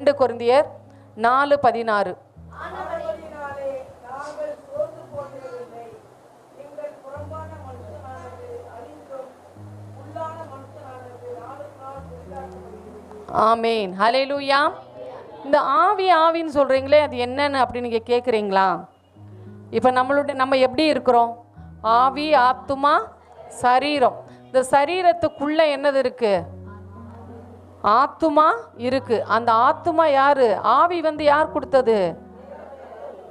ரெண்டு குருந்தியர் நாலு பதினாறு. ஆமேன். ஹலே லூயா இந்த ஆவி ஆவின்னு சொல்கிறீங்களே அது என்னன்னு அப்படி நீங்கள் கேட்குறீங்களா இப்போ நம்மளுடைய நம்ம எப்படி இருக்கிறோம்? ஆவி ஆத்துமா சரீரம். இந்த சரீரத்துக்குள்ளே என்னது இருக்குது ஆத்துமா இருக்கு. அந்த ஆத்துமா யாரு? ஆவி வந்து யார் கொடுத்தது?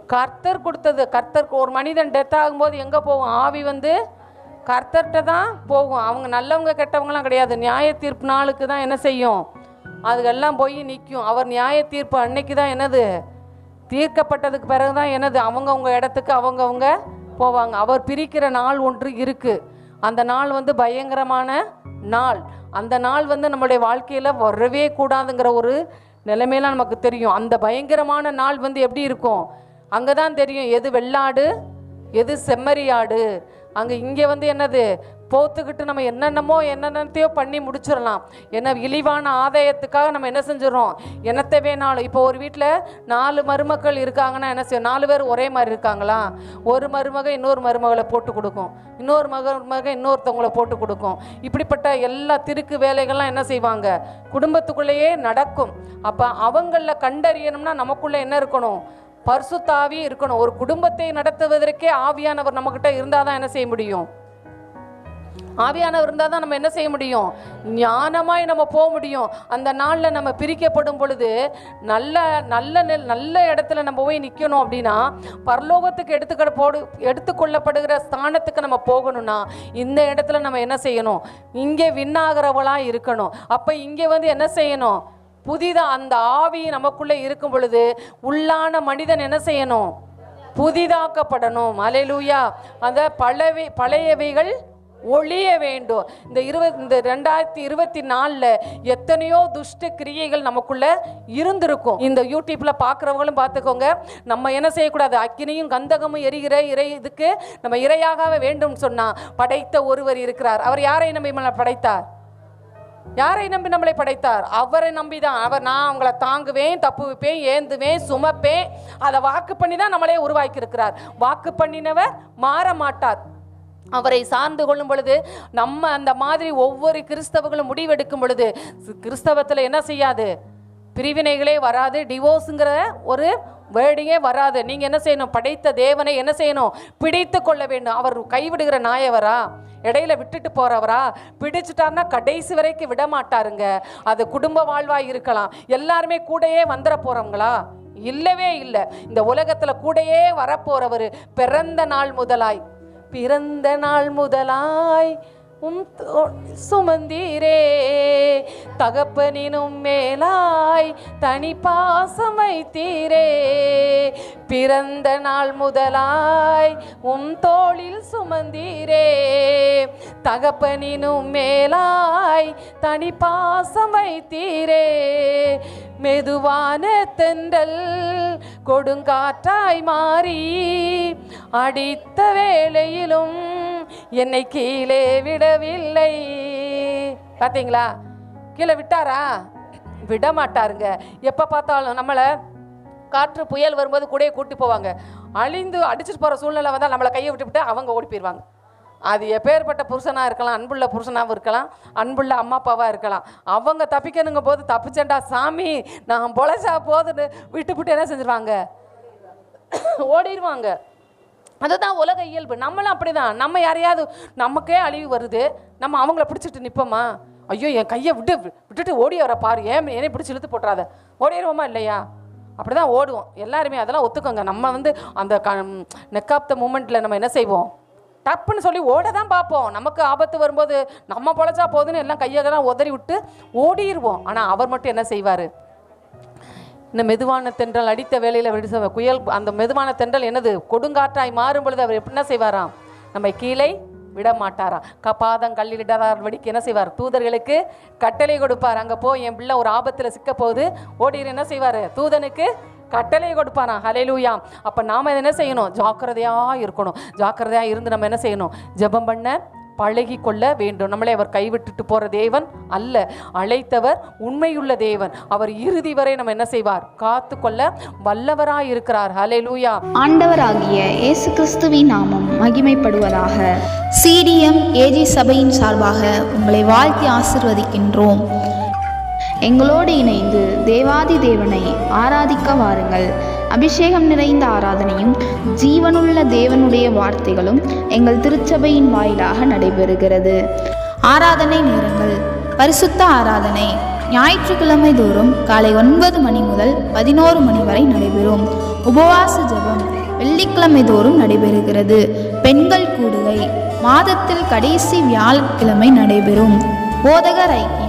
கர்த்தர் கொடுத்தது. கர்த்தர் ஒரு மனிதன் டெத் ஆகும்போது எங்கே போகும்? ஆவி வந்து கர்த்தர்கிட்ட தான் போகும். அவங்க நல்லவங்க கெட்டவங்களாம் கிடையாது. நியாய தீர்ப்பு நாளுக்கு தான் என்ன செய்யும்? அதுக்கெல்லாம் போய் நிற்கும் அவர் நியாய தீர்ப்பு அன்னைக்கு தான் என்னது? தீர்க்கப்பட்டதுக்கு பிறகு தான் என்னது? அவங்கவுங்க இடத்துக்கு அவங்கவுங்க போவாங்க. அவர் பிரிக்கிற நாள் ஒன்று இருக்குது அந்த நாள் வந்து பயங்கரமான நாள். அந்த நாள் வந்து நம்மளுடைய வாழ்க்கையில் வரவே கூடாதுங்கிற ஒரு நிலைமையெல்லாம் நமக்கு தெரியும். அந்த பயங்கரமான நாள் வந்து எப்படி இருக்கும்? அங்கே தான் தெரியும். எது வெள்ளாடு எது செம்மறியாடு. அங்கே இங்கே வந்து என்னது? போத்துக்கிட்டு நம்ம என்னென்னமோ என்னென்னத்தையோ பண்ணி முடிச்சிடலாம். என்ன இழிவான ஆதாயத்துக்காக நம்ம என்ன செஞ்சிடறோம்? என்னத்தை வேணாலும். இப்போ ஒரு வீட்டில் நாலு மருமக்கள் இருக்காங்கன்னா என்ன செய்யும் நாலு பேர் ஒரே மாதிரி இருக்காங்களா? ஒரு மருமக இன்னொரு மருமகளை போட்டு கொடுக்கும். இன்னொரு மக மக இன்னொருத்தவங்களை போட்டு கொடுக்கும். இப்படிப்பட்ட எல்லா திருக்கு வேலைகள்லாம் என்ன செய்வாங்க? குடும்பத்துக்குள்ளேயே நடக்கும். அப்போ அவங்களில் கண்டறியணும்னா நமக்குள்ளே என்ன இருக்கணும்? பர்சுத்தாவி இருக்கணும். ஒரு குடும்பத்தை நடத்துவதற்கே ஆவியானவர் நம்மக்கிட்ட இருந்தால் தான் என்ன செய்ய முடியும்? ஆவியானவர் இருந்தால் தான் நம்ம என்ன செய்ய முடியும்? ஞானமாய் நம்ம போக முடியும். அந்த நாளில் நம்ம பிரிக்கப்படும் பொழுது நல்ல நல்ல நெல் நல்ல இடத்துல நம்ம போய் நிற்கணும் அப்படின்னா பரலோகத்துக்கு எடுத்துக்க போடு எடுத்துக்கொள்ளப்படுகிற ஸ்தானத்துக்கு நம்ம போகணும்னா இந்த இடத்துல நம்ம என்ன செய்யணும்? இங்கே விண்ணாகிறவளாக இருக்கணும். அப்போ இங்கே வந்து என்ன செய்யணும்? புதிதாக அந்த ஆவி நமக்குள்ளே இருக்கும் பொழுது உள்ளான மனிதன் என்ன செய்யணும்? புதிதாக்கப்படணும். அலையலூயா. அந்த பழவை பழையவைகள் ஒழிய வேண்டும். இந்த இருபது இந்த ரெண்டாயிரத்தி இருபத்தி நாலில் எத்தனையோ துஷ்ட கிரியைகள் நமக்குள்ள இருந்திருக்கும். இந்த யூடியூப்ல பார்க்குறவங்களும் பார்த்துக்கோங்க நம்ம என்ன செய்யக்கூடாது? அக்கினியும் கந்தகமும் எரிகிற இறை இதுக்கு நம்ம இரையாக வேண்டும் சொன்னா படைத்த ஒருவர் இருக்கிறார். அவர் யாரை நம்பி நம்மளை படைத்தார்? யாரை நம்பி நம்மளை படைத்தார்? அவரை நம்பி தான் அவர் நான் அவங்கள தாங்குவேன் தப்பு வைப்பேன் ஏந்துவேன் சுமப்பேன். அதை வாக்கு பண்ணி தான் நம்மளே உருவாக்கி இருக்கிறார் வாக்கு பண்ணினவர் மாற மாட்டார். அவரை சார்ந்து கொள்ளும் பொழுது நம்ம அந்த மாதிரி ஒவ்வொரு கிறிஸ்தவர்களும் முடிவெடுக்கும் பொழுது கிறிஸ்தவத்தில் என்ன செய்யாது? பிரிவினைகளே வராது டிவோர்ஸுங்கிற ஒரு வேர்டிங்கே வராது. நீங்கள் என்ன செய்யணும்? படைத்த தேவனை என்ன செய்யணும்? பிடித்து கொள்ள வேண்டும். அவர் கைவிடுகிற நாயவரா? இடையில விட்டுட்டு போறவரா? பிடிச்சிட்டார்னா கடைசி வரைக்கும் விட மாட்டாருங்க அது குடும்ப வாழ்வாக இருக்கலாம். எல்லாருமே கூடயே வந்துட போறவங்களா? இல்லவே இல்லை. இந்த உலகத்துல கூடயே வரப்போறவர் பிறந்த நாள் முதலாய். பிறந்த நாள் முதலாய் உம் சுமந்தீரே. தகப்பனினும் மேலாய் தனி பாசமைத்தீரே. பிறந்த நாள் முதலாய் உம் தோளில் சுமந்தீரே. தகப்பனினும் மேலாய் தனி பாசமைத்தீரே. மெதுவான தென்றல் கொடுங்காற்றாய் மாறி அடித்த வேளையிலும் என்னை கீழே விடவில்லை. பார்த்தீங்களா கீழே விட்டாரா? விட மாட்டாருங்க எப்போ பார்த்தாலும் நம்மளை காற்று புயல் வரும்போது கூடயே கூட்டி போவாங்க. அழிந்து அடிச்சிட்டு போகிற சூழ்நிலை வந்தால் நம்மளை கையை விட்டுவிட்டு அவங்க ஓடி போயிடுவாங்க அது எப்பேற்பட்ட புருஷனாக இருக்கலாம் அன்புள்ள புருஷனாகவும் இருக்கலாம் அன்புள்ள அம்மா அப்பாவாக இருக்கலாம். அவங்க தப்பிக்கணுங்க போது தப்பிச்சேன்டா சாமி நான் பொழைச்சா போதுன்னு விட்டுப்புட்டு என்ன செஞ்சிருவாங்க? ஓடிடுவாங்க அதுதான் உலக இயல்பு. நம்மளும் அப்படிதான். நம்ம யாரையாவது நமக்கே அழிவு வருது. நம்ம அவங்கள பிடிச்சிட்டு நிற்போமா ஐயோ என் கையை விட்டு விட்டுட்டு ஓடி வர பாரு. ஏன் என்னை பிடிச்சி இழுத்து போட்டுறாத? ஓடிடுவோமா இல்லையா? அப்படி தான் ஓடுவோம். எல்லாருமே அதெல்லாம் ஒத்துக்கோங்க. நம்ம வந்து அந்த க நெக் ஆஃப் த மூமெண்ட்டில் நம்ம என்ன செய்வோம்? டப்புன்னு சொல்லி ஓட தான் பார்ப்போம். நமக்கு ஆபத்து வரும்போது நம்ம பொழைச்சா போதுன்னு எல்லாம் கையெல்லாம் உதறி விட்டு ஓடிடுவோம் ஆனால் அவர் மட்டும் என்ன செய்வார்? இந்த மெதுவான தென்றல் அடித்த வேலையில் விடுச புயல் அந்த மெதுவான தென்றல் என்னது? கொடுங்காற்றாய் மாறும் பொழுது அவர் என்ன செய்வாராம்? நம்ம கீழே விட மாட்டாராம் கப்பாதம் கல்லிடார் வடிக்கு என்ன செய்வார்? தூதர்களுக்கு கட்டளை கொடுப்பார். அங்கே போய் என் பிள்ளை ஒரு ஆபத்தில் சிக்க போகுது ஓடிடு என்ன செய்வார்? தூதனுக்கு கட்டளை கொடுப்பாராம். ஹலேலூயாம் அப்போ நாம் என்ன செய்யணும்? ஜாக்கிரதையாக இருக்கணும். ஜாக்கிரதையாக இருந்து நம்ம என்ன செய்யணும்? ஜெபம் பண்ண பழகி கொள்ள வேண்டும். நம்மளை அவர் கைவிட்டுட்டு போற தேவன் அல்ல. அழைத்தவர் உண்மையுள்ள தேவன். அவர் இறுதி வரை நம்ம என்ன செய்வார்? காத்து கொள்ள வல்லவராய் இருக்கிறார் ஹalleluya ஆண்டவராகிய இயேசு கிறிஸ்துவின் நாமம் மகிமைப்படுவதாக. சிடிஎம் ஏஜி சபையின் சார்பாக உங்களை வாழ்த்தி ஆசிர்வதிக்கின்றோம். எங்களோடு இணைந்து தேவாதி தேவனை ஆராதிக்க வாருங்கள். அபிஷேகம் நிறைந்த ஆராதனையும் ஜீவனுள்ள தேவனுடைய வார்த்தைகளும் எங்கள் திருச்சபையின் வாயிலாக நடைபெறுகிறது. ஆராதனை நேரங்கள். பரிசுத்த ஆராதனை. ஞாயிற்றுக்கிழமை தோறும் காலை ஒன்பது மணி முதல் பதினோரு மணி வரை நடைபெறும். உபவாச ஜெபம் வெள்ளிக்கிழமை தோறும் நடைபெறுகிறது. பெண்கள் கூடுகை. மாதத்தில் கடைசி வியாழக்கிழமை நடைபெறும். போதகர் ஐக்கியம்.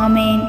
ஆமேன்